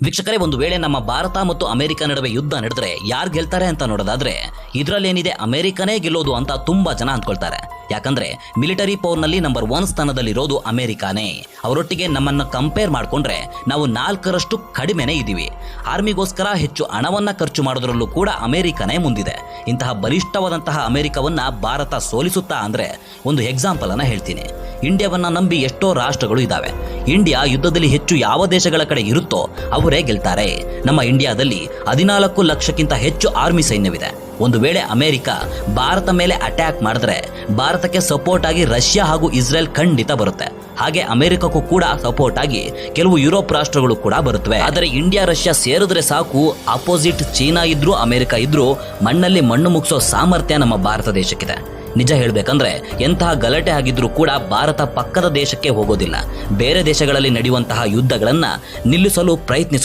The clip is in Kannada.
ವೀಕ್ಷಕರೇ ಒಂದು ವೇಳೆ ನಮ್ಮ ಭಾರತ ಮತ್ತು ಅಮೆರಿಕ ನಡುವೆ ಯುದ್ಧ ನಡೆದರೆ ಯಾರು ಗೆಲ್ತಾರೆ ಅಂತ ನೋಡೋದಾದ್ರೆ ಇದರಲ್ಲೇನಿದೆ ಅಮೆರಿಕನೇ ಗೆಲ್ಲೋದು ಅಂತ ತುಂಬಾ ಜನ ಅಂದ್ಕೊಳ್ತಾರೆ. ಯಾಕಂದ್ರೆ ಮಿಲಿಟರಿ ಪವರ್ನಲ್ಲಿ ನಂಬರ್ ಒನ್ ಸ್ಥಾನದಲ್ಲಿರೋದು ಅಮೆರಿಕಾನೇ. ಅವರೊಟ್ಟಿಗೆ ನಮ್ಮನ್ನ ಕಂಪೇರ್ ಮಾಡಿಕೊಂಡ್ರೆ ನಾವು ನಾಲ್ಕರಷ್ಟು ಕಡಿಮೆನೇ ಇದ್ದೀವಿ. ಆರ್ಮಿಗೋಸ್ಕರ ಹೆಚ್ಚು ಹಣವನ್ನ ಖರ್ಚು ಮಾಡೋದ್ರಲ್ಲೂ ಕೂಡ ಅಮೆರಿಕನೇ ಮುಂದಿದೆ. ಇಂತಹ ಬಲಿಷ್ಠವಾದಂತಹ ಅಮೆರಿಕವನ್ನ ಭಾರತ ಸೋಲಿಸುತ್ತಾ ಅಂದ್ರೆ ಒಂದು ಎಕ್ಸಾಂಪಲ್ ಅನ್ನ ಹೇಳ್ತೀನಿ. ಇಂಡಿಯಾವನ್ನ ನಂಬಿ ಎಷ್ಟೋ ರಾಷ್ಟ್ರಗಳು ಇದಾವೆ ಇಂಡಿಯಾ ಯುದ್ಧದಲ್ಲಿ ಹೆಚ್ಚು ಯಾವ ದೇಶಗಳ ಕಡೆ ಇರುತ್ತೋ ಅವರೇ ಗೆಲ್ತಾರೆ. ನಮ್ಮ ಇಂಡಿಯಾದಲ್ಲಿ ಹದಿನಾಲ್ಕು ಲಕ್ಷಕ್ಕಿಂತ ಹೆಚ್ಚು ಆರ್ಮಿ ಸೈನ್ಯವಿದೆ. ಒಂದು ವೇಳೆ ಅಮೆರಿಕ ಭಾರತ ಮೇಲೆ ಅಟ್ಯಾಕ್ ಮಾಡಿದ್ರೆ ಭಾರತಕ್ಕೆ ಸಪೋರ್ಟ್ ಆಗಿ ರಷ್ಯಾ ಹಾಗೂ ಇಸ್ರೇಲ್ ಖಂಡಿತ ಬರುತ್ತೆ. ಹಾಗೆ ಅಮೆರಿಕಕ್ಕೂ ಕೂಡ ಸಪೋರ್ಟ್ ಆಗಿ ಕೆಲವು ಯುರೋಪ್ ರಾಷ್ಟ್ರಗಳು ಕೂಡ ಬರುತ್ತವೆ. ಆದರೆ ಇಂಡಿಯಾ, ರಷ್ಯಾ ಸೇರಿದ್ರೆ ಸಾಕು ಅಪೋಸಿಟ್ ಚೀನಾ ಇದ್ರೂ, ಅಮೆರಿಕ ಇದ್ರೂ ಮಣ್ಣಲ್ಲಿ ಮಣ್ಣು ಮುಗಿಸೋ ಸಾಮರ್ಥ್ಯ ನಮ್ಮ ಭಾರತ ದೇಶಕ್ಕಿದೆ. ನಿಜ ಹೇಳಬೇಕಂದ್ರೆ ಎಂತಹ ಗಲಾಟೆ ಆಗಿದ್ರೂ ಕೂಡ ಭಾರತ ಪಕ್ಕದ ದೇಶಕ್ಕೆ ಹೋಗೋದಿಲ್ಲ. ಬೇರೆ ದೇಶಗಳಲ್ಲಿ ನಡೆಯುವಂತಹ ಯುದ್ಧಗಳನ್ನ ನಿಲ್ಲಿಸಲು ಪ್ರಯತ್ನಿಸ